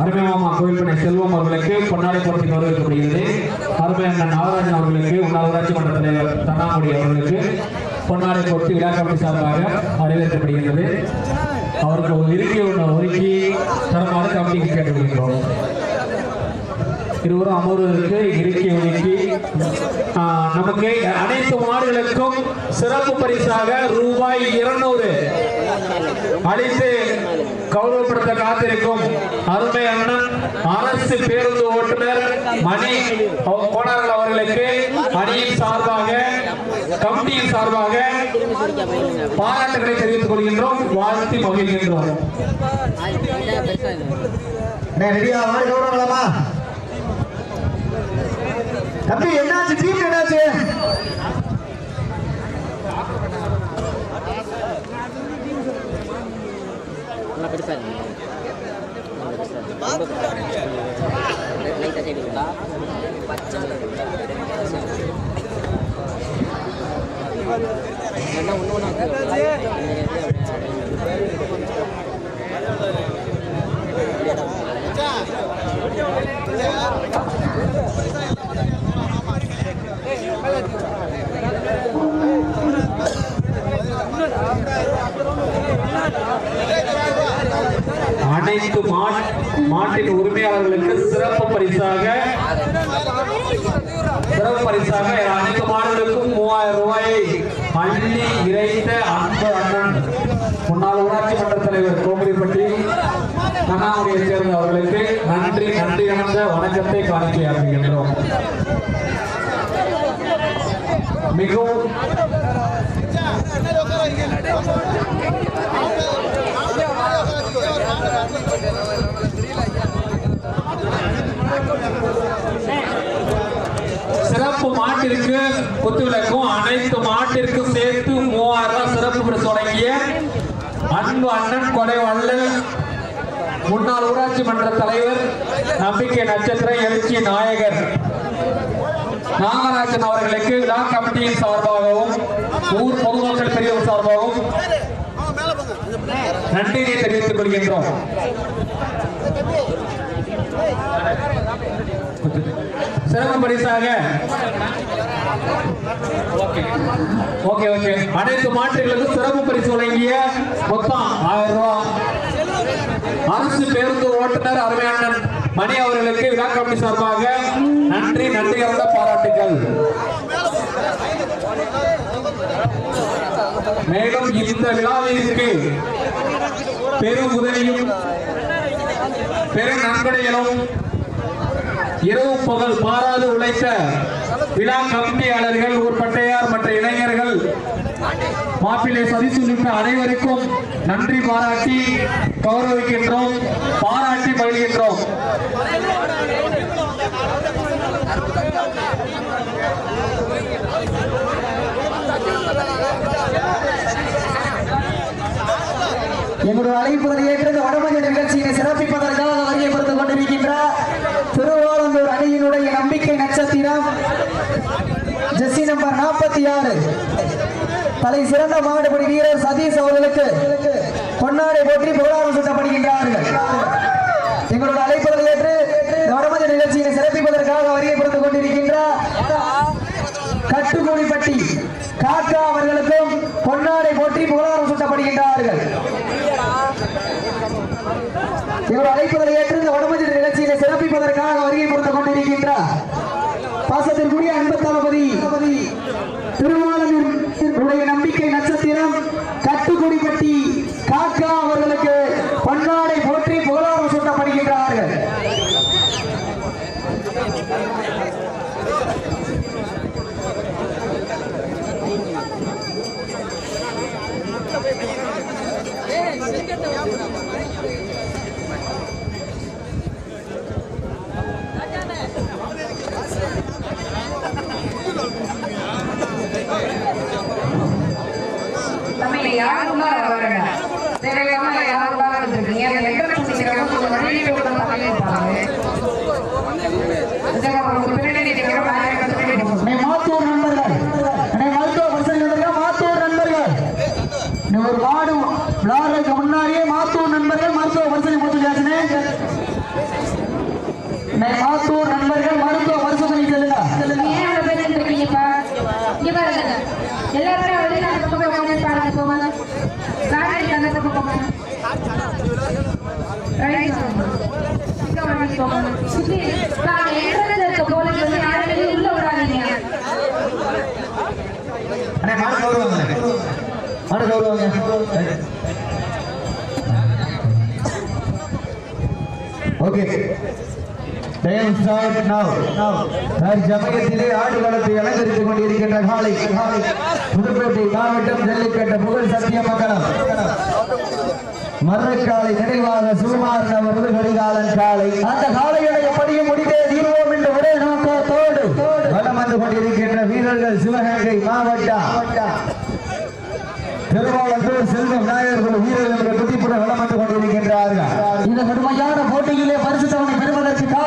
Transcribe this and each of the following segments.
அருமையாமா கோயில்பனை செல்வம் அவர்களுக்கு பொன்னாடை போட்டி வரவேற்கப்படுகிறது அருமை அண்ணன் நாகராஜன் அவர்களுக்கு முன்னாள் ஊராட்சி மன்ற தலைவர் தண்ணாமுடி அவர்களுக்கு பொன்னாடை போட்டி விழா கமிட்டி சார்பாக வரவேற்கப்படுகிறது அவருக்கு ஒரு இருக்கை ஒன்று ஒதுக்கி தரமாறு கமிட்டிக்கு கேட்டுக்கொள்கிறோம். இருவரும் அமர்வதற்கு இருக்கை ஒதுக்கி நமக்கு அனைத்து மாடுகளுக்கும் சிறப்பு பரிசாக ரூபாய் இருநூறு அளித்து கௌரவப்படுத்த காத்திருக்கும் அருமை அண்ணன் அரசு பேருந்து ஓட்டுநர் மணி அவ- அவர்களுக்கு அணியின் சார்பாக கமிட்டியின் சார்பாக பாராட்டுகளை தெரிவித்துக் கொள்கின்றோம் வாழ்த்தி மகிழ்கின்றோம். ரெடியா மாடு தம்பி என்னாச்சு? டீம் என்னாச்சு? என்ன பெருசா இருக்கு நல்லா பெருசா இருக்கு ரொம்ப பெருசா இருக்கு லைட்டாக சைடு இருக்கா பச்சை என்ன ஒன்று ஒன்று அனைத்து மா- மாட்டின் உரிமையாளர்களுக்கு சிறப்பு பரிசாக சிறப்பு பரிசாக அனைத்து மாடுகளுக்கும் மூவாயிரம் ரூபாயை அள்ளி இறைத்த அன்பு அண்ணன் முன்னாள் ஊராட்சி மன்ற தலைவர் கோமதிப்பட்டி கண்ணாமுடியை சேர்ந்த அவர்களுக்கு நன்றி நன்றி இழந்த வணக்கத்தை காணிக்கையாக்குகின்றோம் மிகவும் சிறப்பு மாட்டிற்கு குத்துவிளக்கும் அனைத்து மாட்டிற்கும் சேர்த்து மூவாயிரம் சிறப்பு தொடங்கிய அன்பு அண்ணன் கொடை வள்ளல் முன்னாள் ஊராட்சி மன்ற தலைவர் நம்பிக்கை நட்சத்திர எழுச்சி நாயகர். நாகராஜன் அவர்களுக்கு விழா கமிட்டியின் சார்பாகவும் ஊர் பொதுமக்கள் பெரியவர் சார்பாகவும் நன்றியை தெரிவித்துக் கொள்கின்றோம். சிறப்பு பரிசாக. Okay okay. ஓகே அனைத்து மாற்றுகளுக்கும் சிறப்பு பரிசு வழங்கிய மொத்தம் ஆயிரம் ரூபாய் அரசு பேருந்து ஓட்டுநர் அருமையான மணி அவர்களுக்கு விழா கமிட்டி சார்பாக நன்றி நன்றி கலந்த பாராட்டுகள் மேலும் இந்த விழாவிற்கு பெரு உதவியும் பெரு நன்கொடைகளும் இரவு பகல் பாராது உழைத்த விழா கமிட்டியாளர்கள் ஊர்பட்டையார் மற்ற இளைஞர்கள் மாப்பிள்ளை சதீஷ் உள்ளிட்ட அனைவருக்கும் நன்றி பாராட்டி கௌரவிக்கின்றோம் பாராட்டி மகிழ்கின்றோம். எங்களுடைய அழைப்புதலை ஏற்றது வடமஞ்சள் நிகழ்ச்சியினை சிறப்பிப்பதற்காக வருகை கொடுத்துக் கொண்டிருக்கின்ற திருவாரந்தூர் அணியினுடைய நம்பிக்கை நட்சத்திரம் ஜெஸ்ஸி நம்பர் நாற்பத்தி ஆறு. தலை சிறந்த மாவட்டப்படி வீரர் சதீஷ் அவர்களுக்கு பொன்னாடை போற்றி புகழாரம் சூட்டப்படுகின்றார்கள் எங்களோட அழைப்புகளை ஏற்று இந்த நிகழ்ச்சியை சிறப்பிப்பதற்காக வருகை கொடுத்துக் கொண்டிருக்கின்ற கட்டுக்கூலிப்பட்டி காக்கா அவர்களுக்கும் பொன்னாடை போற்றி புகழாரம் சூட்டப்படுகின்றார்கள். இவர் அழைப்புகளை ஏற்று இந்த வடமஞ்சள் நிகழ்ச்சியை சிறப்பிப்பதற்காக வருகை பொறுத்துக் கொண்டிருக்கின்ற பாசத்திற்குரிய அன்பு தளபதி திருமாவளவனுடைய நம்பிக்கை நட்சத்திரம் கட்டுக்குடிப்பட்டி காக்கா அவர்கள் இங்க என்ட்ரன்ஸ்ல இருக்க போலீஸ் வந்து யாரும் உள்ள விடாதீங்க மாடு கௌரவங்க மாடு கௌரவங்க ஓகே டைம் ஸ்டார்ட் நவ தற்சமயத்திலே ஆடுகளத்தை அலங்கரித்துக் கொண்டிருக்கின்ற காலை புதுப்பேட்டை மாவட்டம் ஜல்லிக்கட்டு புகழ் சத்திய சத்தியமங்கலம். மறுக்காலை நினைவாக சுகுமாரன் அவரது கடிகாலன் காலை அந்த காலைகளை எப்படியும் முடித்தே தீர்வோம் என்று ஒரே நோக்கத்தோடு வலம் வந்து கொண்டிருக்கின்ற வீரர்கள் சிவகங்கை மாவட்டம் திருவாளத்தூர் செல்வம் நாயர்கள் வீரர்கள் குட்டிப்புற வலம் வந்து கொண்டிருக்கின்றார்கள். இந்த கடுமையான போட்டியிலே பரிசு தவணை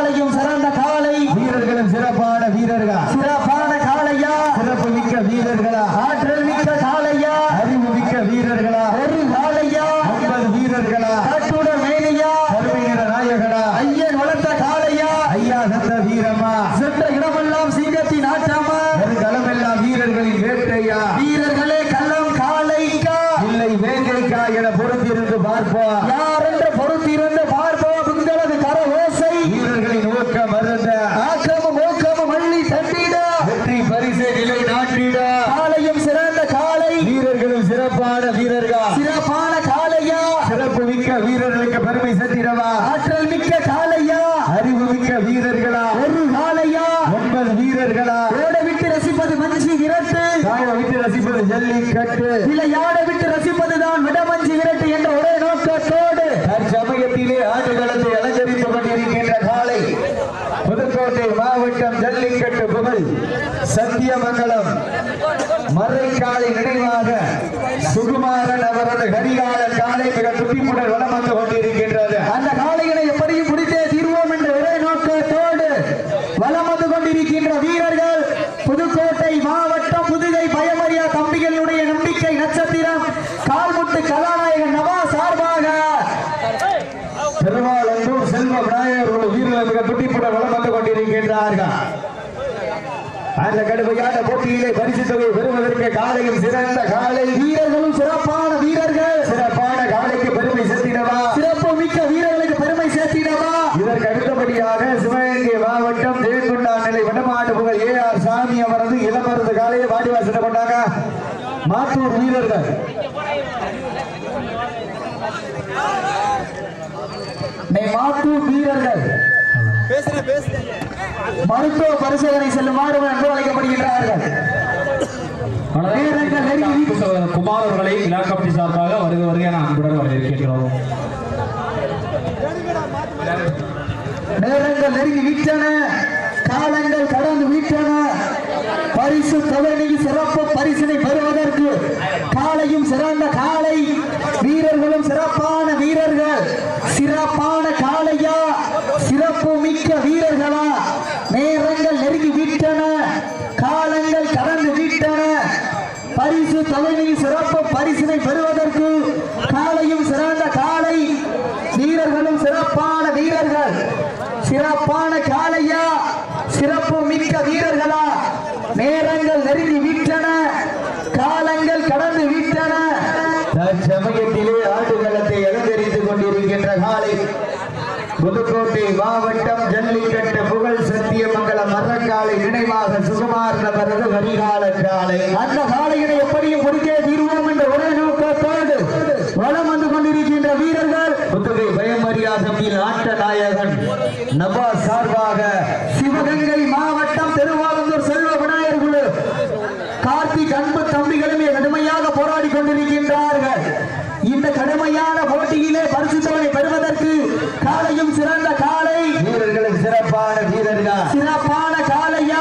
காலையும் சிறந்த காலை. வீரர்களும் சிறப்பான வீரர்கள்? சிறப்பான காலையா? சிறப்பு மிக்க வீரர்களா? ஆற்றல் மிக்க காலையா? அறிவு மிக்க வீரர்களா ஒரு காலையா ஐம்பது வீரர்களா கட்டுட மேலையா கருமையின நாயகனா ஐயன் வளர்த்த காலையா ஐயா சந்த வீரமா சென்ற இடமெல்லாம் சிங்கத்தின் ஆட்டமா ஒரு களமெல்லாம் வீரர்களின் வேட்டையா வீரர்களே கள்ளம் காலைக்கா இல்லை வேங்கைக்கா என பொறுத்திருந்து பார்ப்போம் யார் என்று பொறுத்திருந்து பார்ப்போம் உங்களது கர ஓசை வீரர்களின் ஊக்கம் மருந்த ஆக்கமும் ஊக்கமும் அள்ளி தட்டிட வெற்றி பரிசு நிலை நாட்டிட காலையும் சிறந்த காலை வீரர்களும் சிறப்பான வீரர்கள் சிறப்பான காலையா சிறப்பு மிக்க வீரர்களுக்கு பெருமை சேர்த்திடவா ஆற்றல் மிக்க காலையா அறிவு மிக்க வீரர்களா ஒரு காலையா ஒன்பது வீரர்களா ஓட விட்டு ரசிப்பது மஞ்சி விரட்டு காய விட்டு ரசிப்பது ஜல்லிக்கட்டு விளையாட விட்டு ரசிப்பதுதான் விடமஞ்சி விரட்டு என்ற ஒரே நோக்கத்தோடு தற்சமயத்திலே ஆடுகளத்தை அலங்கரித்துக் கொண்டிருக்கின்ற காலை புதுக்கோட்டை மாவட்டம் ஜல்லிக்கட்டு புகழ் சத்தியமங்கலம் மறைக்காலை நினைவாக சுகுமாரன் அவரது கரிகால காலை மிக துப்பிமுடன் வலம் வந்து கொண்டிருக்கின்றது அந்த காளைகளை எப்படியும் பிடித்தே தீர்வோம் என்ற ஒரே நோக்கத்தோடு வலம் வந்து கொண்டிருக்கின்ற வீரர்கள் புதுக்கோட்டை மாவட்டம் புதுகை பயமறியா தம்பிகளுடைய நம்பிக்கை நட்சத்திரம் கால்முட்டு கதாநாயகன் நவா சார்பாக திருவாளந்தூர் செல்வ விநாயகர் வீரர்கள் மிக துட்டிப்புடன் வலம் வந்து கொண்டிருக்கின்றார்கள் அந்த கடுமையான போட்டியிலே பரிசு தொகை பெறுவதற்கு காலையும் சிறந்த காலை. வீரர்களும் சிறப்பான வீரர்கள். சிறப்பான காலைக்கு பெருமை சேர்த்திடவா? சிறப்பு மிக்க வீரர்களுக்கு பெருமை சேர்த்திடவா? இதற்கு அடுத்தபடியாக சிவகங்கை மாவட்டம் ஜெயக்குண்டா நிலை வடமாடு புகழ் ஏ ஆர் சாமி அவரது இளமருது காலையை வாடிவாசனை கொண்டாங்க. மாத்தூர் வீரர்கள். மாத்தூர் வீரர்கள். மருத்துவ பரிசோதனை செல்லுமாறு அன்பு அழைக்கப்படுகின்றார்கள் குமார் அவர்களை விழா கமிட்டி சார்பாக வருக வருக என அன்புடன் வரவேற்கின்றோம். நேரங்கள் நெருங்கி விட்டன காலங்கள் கடந்து விட்டன. பரிசு தொகை சிறப்பு பரிசினை பெறுவதற்கு காலையும் சிறந்த காலை வீரர்களும் சிறப்பான வீரர்கள். சிறப்பான காளையா? சிறப்பு மிக்க வீரர்களா? நேரங்கள் நெருங்கி விட்டன. காலங்கள் கடந்து விட்டன. பரிசு தொகை சிறப்பு பரிசினை பெறுவதற்கு காலையும் சிறந்த காலை வீரர்களும் சிறப்பான வீரர்கள். சிறப்பான காளையா? சிறப்பு மிக்க வீரர்கள்? நேரங்கள் நெருங்கி விட்டன காலங்கள் கடந்து விட்டன தற்சமயத்திலே ஆடுகளத்தை அலங்கரித்துக் கொண்டிருக்கின்ற காலை புதுக்கோட்டை மாவட்டம் ஜல்லிக்கட்டு புகழ் சத்தியமங்கலம் மரக்காலை நினைவாக சுகுமார் நபரது வரிகால காலை. அந்த காலையினை எப்படியும் முடிக்க தீர்வோம் என்ற ஒரே நோக்கத்தோடு வளம் வந்து கொண்டிருக்கின்ற வீரர்கள். புதுகை பயமரியாதையில் ஆட்ட நாயகன் நவாஸ் சார்பாக சிவகங்கை மாவட்டம் திருவாரூர் செல்வ விநாயகர் குழு கார்த்திக் அன்பு தம்பிகளுமே கடுமையாக போராடி கொண்டிருக்கின்றார்கள் இந்த கடுமையான போட்டியிலே பரிசுத்தவனை பெறுவதற்கு காலையும் சிறந்த காலை வீரர்களும் சிறப்பான வீரர்கள் சிறப்பான காலையா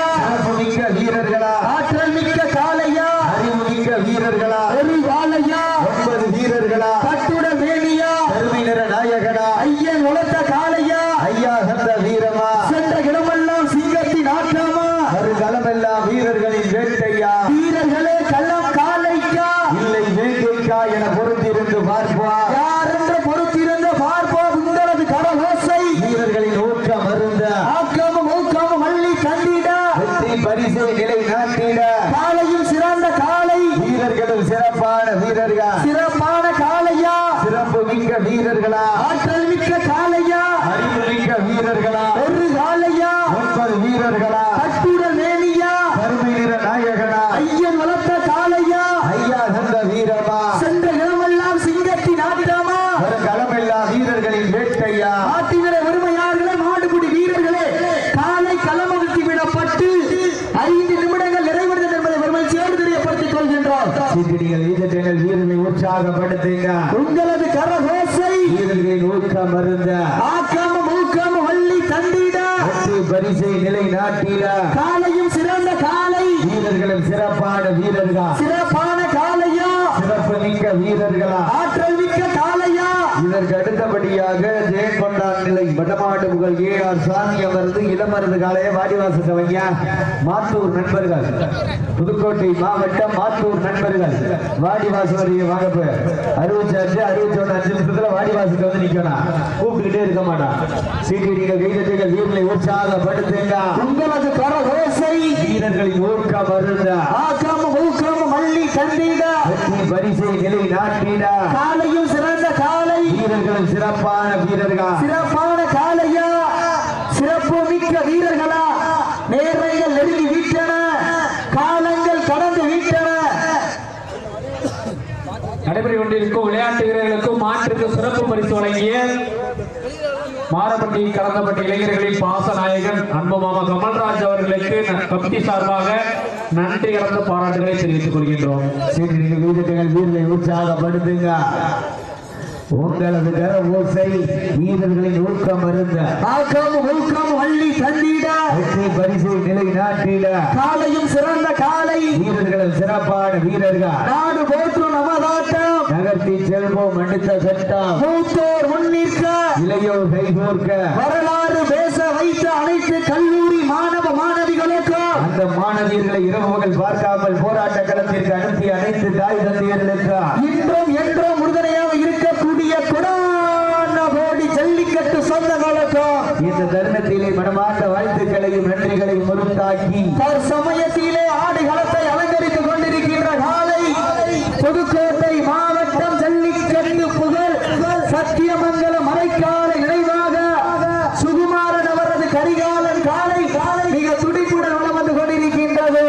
மிக்க வீரர்களா ஆற்றல் மிக்க காலையா அறிவு மிக்க வீரர்களா ஒரு காலையா ஒன்பது வீரர்களா கட்டுட வேலியா கருமை நிற நாயகனா ஐயன் வளர்த்த காலையா ஐயா சந்த வீரமா சென்ற இடமெல்லாம் சிங்கத்தின் ஆட்டமா ஒரு களமெல்லாம் வீரர்களின் வேட்டையா வீரர்களே கள்ளம் காலைக்கா இல்லை வேங்கைக்கா என பொறுத்திருந்து பார்ப்பா யார் என்று பொறுத்திருந்து பார்ப்போம் உங்களது கடலோசை வீரர்களின் ஊக்கம் அருந்த ஆக்கமும் ஊக்கமும் அள்ளி கண்டிட வெற்றி பரிசை நிலை நாட்டிட காலையும் சிறந்த காலை வீரர்களும் சிறப்பான வீரர்கள்? சிறப்பான காலையா சிறப்பு மிக்க வீரர்களா? ஆற்றல் மிக்க காலையா அறிவுமிக்க வீரர்களா? மருந்த ஆக்காம மூக்காம வள்ளி தந்திட. வெற்றி பரிசை நிலை நாட்டிட. காலையும் சிறந்த காலை. வீரர்களும் சிறப்பான வீரர்கள்? சிறப்பான காலையா? சிறப்பு மிக்க வீரர்களா? ஆற்றல் மிக்க காலையா இதற்கு அடுத்தபடியாக ஜெயங்கொண்டான் நிலை. வடமாடு புகழ் ஏ ஆர் சாமி அமர்ந்து இளமருது காலைய வாடிவாச கவைங்க மாத்தூர் நண்பர்கள். புதுக்கோட்டை மாவட்டம் மாத்தூர் நண்பர்கள். வாடிவாச வரைய வாங்கப்பு அறுபத்தி அஞ்சு அறுபத்தி ஒன்று அஞ்சு நிமிஷத்துல வாடிவாசுக்கு வந்து நிக்கணும். கூப்பிட்டுக்கிட்டே இருக்க மாட்டான். சீட்டிடிகள் கைதட்டிகள் வீரர்களை உற்சாகப்படுத்துங்க. உங்களது கரகோசை வீரர்களின் ஊக்கம் மருந்த ஆக்காம மூக்காம வெற்றி பரிசை நிலை நாட்டிட. காலையும் சிறந்த காலை. வீரர்களும் சிறப்பான வீரர்கள். சிறப்பான காலையா. சிறப்பு மிக்க வீரர்களா. நேரங்கள் நெருங்கி விட்டன. காலங்கள் கடந்து விட்டன. நடைபெற்றுக் கொண்டிருக்கும் விளையாட்டு வீரர்களுக்கும் மாற்றுக்கு சிறப்பு பரிசு வழங்கிய மாரப்பட்டி கலந்தப்பட்டி இளைஞர்களின் பாசநாயகன் அன்பு மாமா கமல்ராஜ் அவர்களுக்கு கமிட்டி சார்பாக நன்றி கலந்த பாராட்டுகளை தெரிவித்துக் கொள்கின்றோம். வீரர்கள் வீரர்களை உற்சாகப்படுத்துங்க. உங்களது கர ஓசை வீரர்களின் ஊக்கம் மருந்த ஆக்காம மூக்காம வள்ளி தந்திட. வெற்றி பரிசை நிலை நாட்டிட. காலையும் சிறந்த காலை. வீரர்களும் சிறப்பான வீரர்கள். நாடு போற்று நமதாட்டம். நகர்த்தி செல்வோம் அடுத்த சட்டம். மூத்தோர் முன்னிற்க. இளையோர் கைகோர்க்க. வரலாறு அந்த மாணவியர்களை இரவு மகள் பார்க்காமல் போராட்ட களத்திற்கு அனுப்பிய அனைத்து தாய் தந்தையர்களுக்கு இன்றும் என்றும் உறுதுணையாக இருக்கக்கூடிய கொடான கோடி ஜல்லிக்கட்டு சொந்தங்களுக்கும் இந்த தருணத்திலே மனமார்ந்த வாழ்த்துக்களையும் நன்றிகளையும் முறுத்தாக்கி தற்சமயத்திலே ஆடுகளத்தை அலங்கரித்துக் கொண்டிருக்கின்ற காலை புதுக்கோட்டை மாவட்டம் ஜல்லிக்கட்டு புகழ் சத்தியமங்கல மறைக்கால நினைவாக சுகுமாரன் அவரது கரிகாலன் காலை மிக துடிப்புடன் உள்ள வந்து கொண்டிருக்கின்றது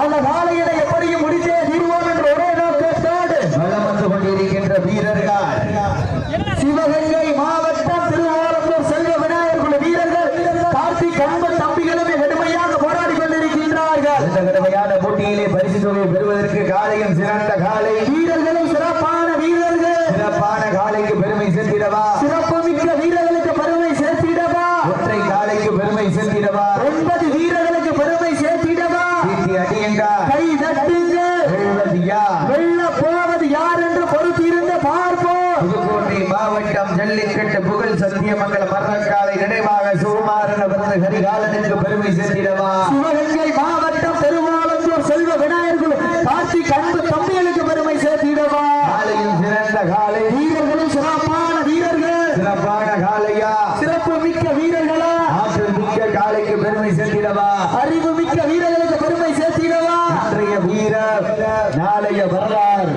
அந்த காலையினை எப்படியும் முடித்தே தீர்வோம் என்ற ஒரே நோக்கத்தோடு வலம் வந்து கொண்டிருக்கின்ற வீரர்கள் சிவகங்கை மாவட்டம் திருவாரூர் செல்வ விநாயகர் குழு வீரர்கள் கார்த்திக் அன்பன் தம்பிகளுமே கடுமையாக போராடி கொண்டிருக்கின்றார்கள் இந்த கடுமையான போட்டியிலே பரிசு தொகையை பெறுவதற்கு காலையும் சிறந்த காலை வீரர்களும் சிறப்பான வீரர்கள் சிறப்பான காலைக்கு பெருமை சேர்த்திடவா சிறப்பு மிக்க வீரர்களுக்கு பெருமை சேர்த்திடவா ஒற்றை காலைக்கு பெருமை சேர்த்திடவா ஒன்பது வீரர்களுக்கு பெருமை சேர்த்திடவா கை தட்டுங்க. போவது யார் என்று பொறுத்திருந்து பார்ப்போம். புதுக்கோட்டை மாவட்டம் ஜல்லிக்கட்டு புகழ் சத்தியமங்கல மரணக்காலை நினைவாக சுகுமாரன் அவரது கரிகாலனுக்கு பெருமை சேர்த்திடவா சிவகங்கை மாவட்டம் பெருமாளத்தூர் செல்வ விநாயகர் குழு கார்த்திக் அன்பு தம்பிகளுக்கு பெருமை சேர்த்திடவா காலையும் சிறந்த காலை வீரர்களும் சிறப்பான வீரர்கள் சிறப்பான காலையா சிறப்பு மிக்க வீரர்களா ஆற்றல் மிக்க காலைக்கு பெருமை சேர்த்திடவா அறிவு மிக்க வீரர்களுக்கு பெருமை சேர்த்திடவா அன்றைய வீரர் நாளைய வரலாறு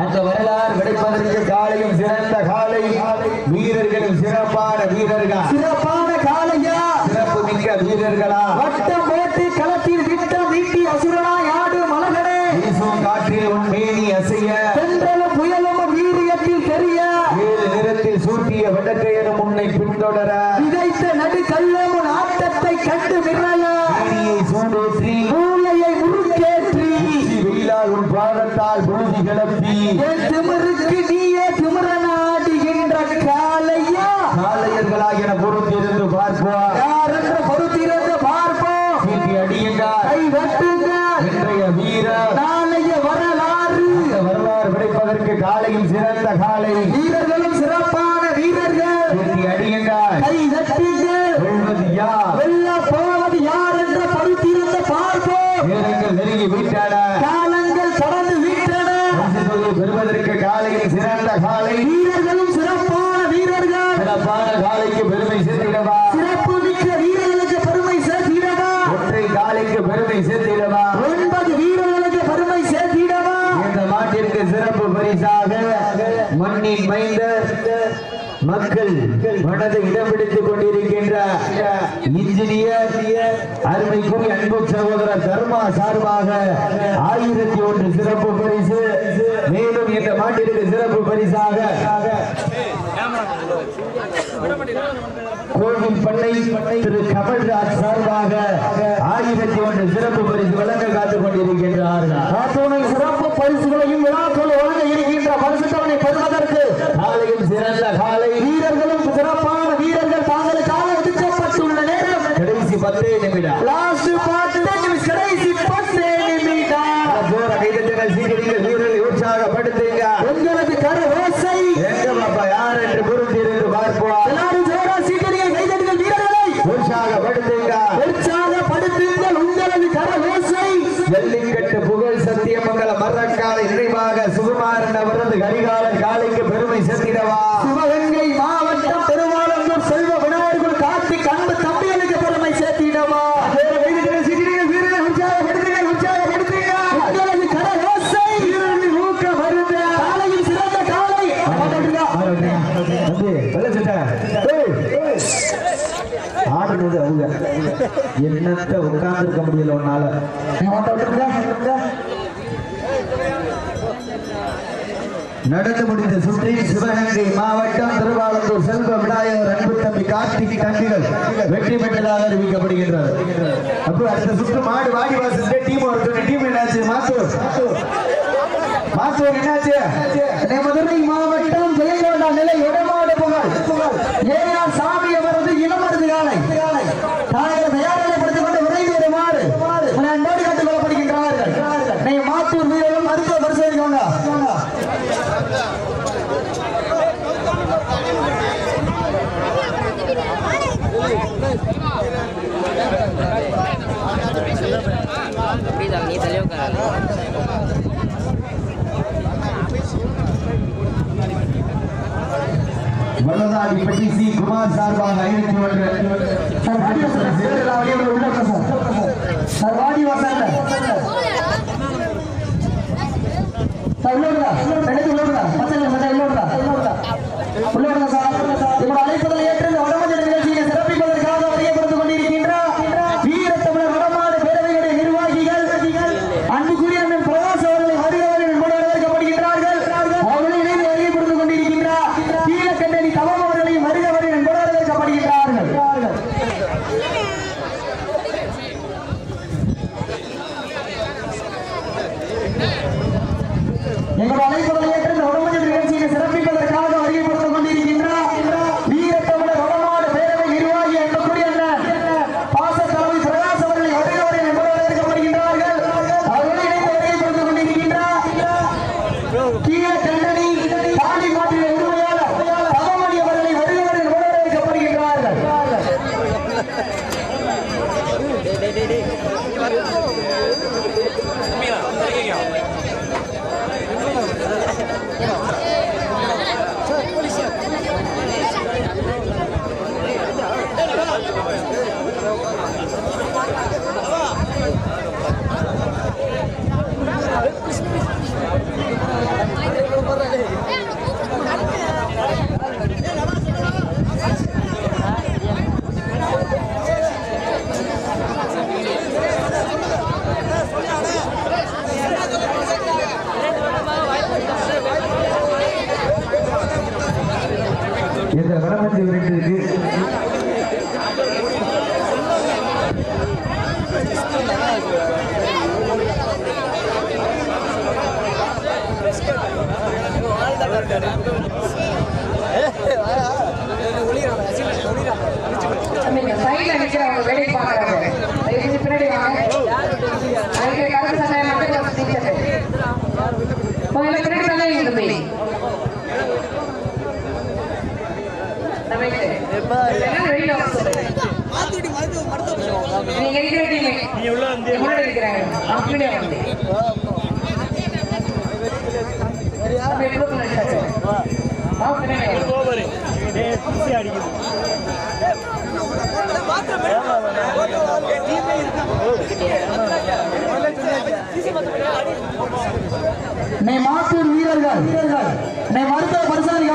அந்த வரலாறு கிடைப்பதற்கு காலையும் சிறந்த காலை வீரர்களும் சிறப்பான வீரர்கள். சிறப்பான காளையா. சிறப்பு மிக்க வீரர்களா. வட்டம் போட்டு காலையும் சிறந்த காலை. வீரர்களும் சிறப்பான வீரர்கள். சீட்டி அடியுங்க கை தட்டுங்க வெல்வது யார் வெல்ல போவது யார் என்று பொறுத்திருந்து பார்ப்போம் வீரர்கள் நெருங்கி விட்டன காலங்கள் கடந்து விட்டன பரிசு தொகை பெறுவதற்கு காலையில் சிறந்த காலை வீரர்களும் சிறப்பான வீரர்கள் சிறப்பான காலைக்கு பெருமை சேர்த்திடவா சிறப்பு மிக்க வீரர்களுக்கு பெருமை சேர்த்திடவா ஒற்றை காலைக்கு பெருமை சேர்த்திடவா ஒன்பது வீரர்களுக்கு பெருமை சேர்த்திடவா இந்த மனதை இடம் பிடித்துக் கொண்டிருக்கின்ற இன்ஜினியர் அருமைக்குரிய அன்பு சகோதரர் தர்மா சார்பாக ஆயிரத்தி ஒன்று சிறப்பு பரிசு. மேலும் இந்த மாட்டிற்கு சிறப்பு பரிசாக கோவில் பண்ணை திரு கமல்ராஜ் சார்பாக ஆயிரத்தி ஒன்று சிறப்பு பரிசு வழங்க காத்துக் கொண்டிருக்கின்றார்கள். அத்துணை சிறப்பு பரிசுகளையும் விழாக்கள் வழங்க இருக்கின்ற பரிசுத்தவனை பெறுவதற்கு காலையும் சிறந்த காலை வீரர்களும் சிறப்பான வீரர்கள் தாங்களுக்காக ஒதுக்கப்பட்டுள்ள நேரம். கடைசி பத்தே நிமிடம். லாஸ்ட் நிமிஷம் கடைசி பத்தே நிமிடம். ஜோர கைதட்டுங்கள் சீக்கிரங்கள் வீரர்களை உற்சாகப்படுத்துங்க உங்களது கரு ஓசை எங்க பாப்பா யார் என்று பொறுத்திருந்து பார்ப்போம் எல்லாரும் ஜோர சீக்கிரங்கள் கைதட்டுங்கள் வீரர்களை உற்சாகப்படுத்துங்க உற்சாகப்படுத்துங்கள் உங்களது கரு ஓசை ஜல்லிக்கட்டு புகழ் சத்தியமங்கல மரக்காலை நினைவாக சுகுமாரன் அவரது கரிகாலன் காலைக்கு பெருமை சேர்த்திடவா? சிவகங்கை மாவட்டம் பெருமாளந்தூர் செல்வ விநாயகர் கார்த்திக் அன்பு தம்பிகளுக்கு பெருமை சேர்த்திடவா? ஆடுனது அவங்க என்னத்த உட்கார்ந்து இருக்க முடியல உன்னால? நடந்து முடிந்த சுற்றில் சிவகங்கை மாவட்டம் திருவாளந்தூர் செல்வ விநாயகர் அன்பு தம்பி கார்த்திக் தம்பிகள் வெற்றி பெற்றதாக அறிவிக்கப்படுகின்றது. அப்போ அடுத்த சுற்று மாடு வாடி வாசல் டீம் ஒரு டீம் என்னாச்சு? மாத்தூர். மாத்தூர் என்னாச்சு? மதுரை மாவட்டம் ஜெயங்கொண்டா நிலை உடமாடு புகழ். ஏஆர் சாமி அவரது இளம் மருந்து காலை. தாயக தயாரிப்படுத்திக் கொண்டு விரைந்து வருமாறு. அன்போடு கேட்டுக் கொள்ளப்படுகின்றார்கள். மாத்தூர் வீரர் நீங்க இருக்கிற டீம் நீ உள்ள வந்து முன்னாடி இருக்கிறாங்க அப்படியே வந்து அப்ப வீரர்கள் வீரர்கள் மருத்துவ பரிசோதனை